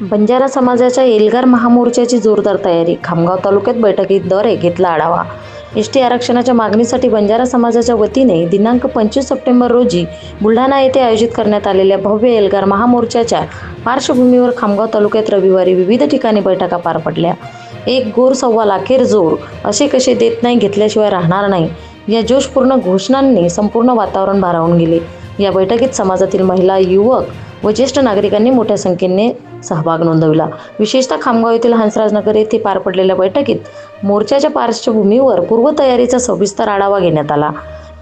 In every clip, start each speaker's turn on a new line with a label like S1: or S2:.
S1: बंजारा समाजाच्या एल्गार महामोर्चाची जोरदार तयारी. खामगाव तालुक्यात बैठकीत दर घेतला आढावा. एस टी आरक्षणाच्या मागणीसाठी बंजारा समाजाच्या वतीने दिनांक पंचवीस सप्टेंबर रोजी बुलढाणा येथे आयोजित करण्यात आलेल्या भव्य एल्गार महामोर्चाच्या पार्श्वभूमीवर खामगाव तालुक्यात रविवारी विविध ठिकाणी बैठका पार पडल्या. एक गोर सव्वा लाखेर जोर असे कसे देत नाही घेतल्याशिवाय राहणार नाही या जोशपूर्ण घोषणांनी संपूर्ण वातावरण भारावून गेले. या बैठकीत समाजातील महिला युवक व ज्येष्ठ नागरिकांनी मोठ्या संख्येने सहभाग नोंदविला. विशेषतः खामगाव येथील हंसराजनगर येथे पार पडलेल्या बैठकीत मोर्चाच्या पार्श्वभूमीवर पूर्वतयारीचा सविस्तर आढावा घेण्यात आला.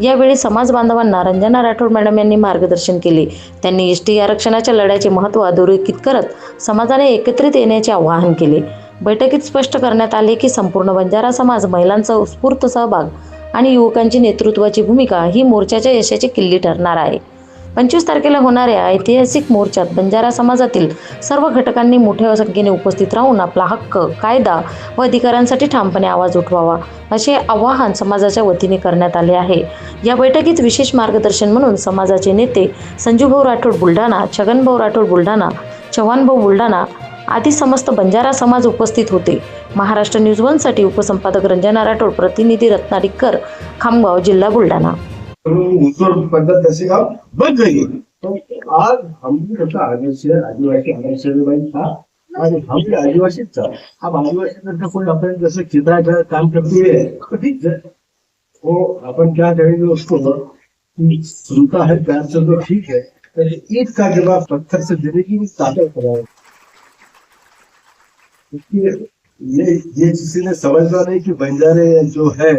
S1: यावेळी समाज बांधवांना रंजना राठोड मॅडम यांनी मार्गदर्शन केले. त्यांनी एस टी आरक्षणाच्या लढ्याचे महत्त्व अधोरेखित करत समाजाने एकत्रित येण्याचे आवाहन केले. बैठकीत स्पष्ट करण्यात आले की संपूर्ण बंजारा समाज महिलांचा उत्स्फूर्त सहभाग आणि युवकांची नेतृत्वाची भूमिका ही मोर्चाच्या यशाची किल्ली ठरणार आहे. पंचवीस तारखेला होणाऱ्या ऐतिहासिक मोर्चात बंजारा समाजातील सर्व घटकांनी मोठ्या संख्येने उपस्थित राहून आपला हक्क कायदा व अधिकारांसाठी ठामपणे आवाज उठवावा असे आवाहन समाजाच्या वतीने करण्यात आले आहे. या बैठकीत विशेष मार्गदर्शन म्हणून समाजाचे नेते संजूभाऊ राठोड बुलढाणा छगनभाऊ राठोड बुलढाणा चव्हाणभाऊ बुलढाणा आदी समस्त बंजारा समाज उपस्थित होते. महाराष्ट्र न्यूज वनसाठी उपसंपादक रंजना राठोड प्रतिनिधी रत्नाडिकर खामगाव जिल्हा बुलढाणा.
S2: काम बन गई तो आज हम भी आदिवासी आदिवासी आदिवासी था और हम भी आदिवासी था अब आदिवासी करता कोई अपन जैसे काम करती है। तो ठीक है। वो अपन क्या करेंगे उसको? सुनता है, प्यार से तो ठीक है का जवाब पत्थर से देने की ताकत कराए ये ये किसी ने समझना नहीं कि बंजारे जो है।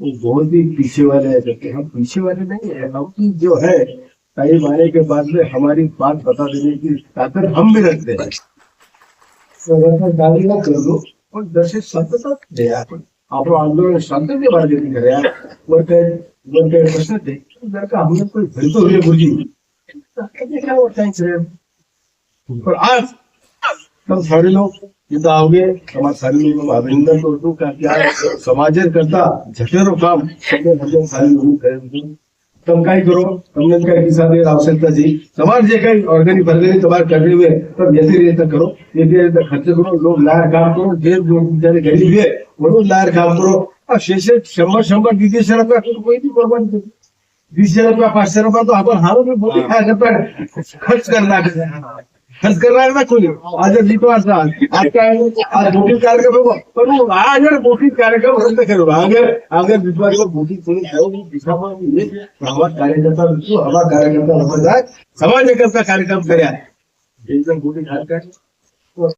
S2: बहुत ही पीछे वाले हैं जबकि हम पीछे वाले नहीं है। हम जो है टाइम आने के बाद में हमारी बात बता देने की ताकत हम भी रखते हैं। ना कर दो और जैसे शांतता दे आपण आंदोलन शांतते मार्गाने करूया वर काय वर काय प्रश्न जर का हमने कोई भेदतो क्या होता है पर आज हम सारे लोग इथं आवगे समाज सारे लोग अभिनंदन करतो का की आज समाजेर करता झटेरो काम सगळे भजन सारे लोग करे होते. तुम काय करो તમને કઈ હિસાબે આવશ્યકતા છે તમારે જે કઈ ઓર્ગેનિક ફર્ગેનિક તમારે કરવી હોય તો જેથી રીતે કરો જેથી રીતે ખર્ચ કરો લોક લાયર કામ કરો જે लोक बिचारे गरीब है म्हणून लायर काम करो और शेषे शंभर शंभर दीडशे रुपया कोई भी बर्बाद करो दीडशे रुपया पाचशे रुपया तो आपण हारो में बोली काय करता खर्च करना खर्च करणार ना खुले आज नीट वाचना आज काय आज बुकिंग कार्यक्रम पण अगर बुकिंग कार्यक्रम रद्द करू अगर अगर विश्वासला बुकिंग करून दिशामध्ये समाज कार्यकर्ता समाज कार्यकर्ता समाज एकत्र कार्यक्रम करा एकदम बुकिंग कार्यक्रम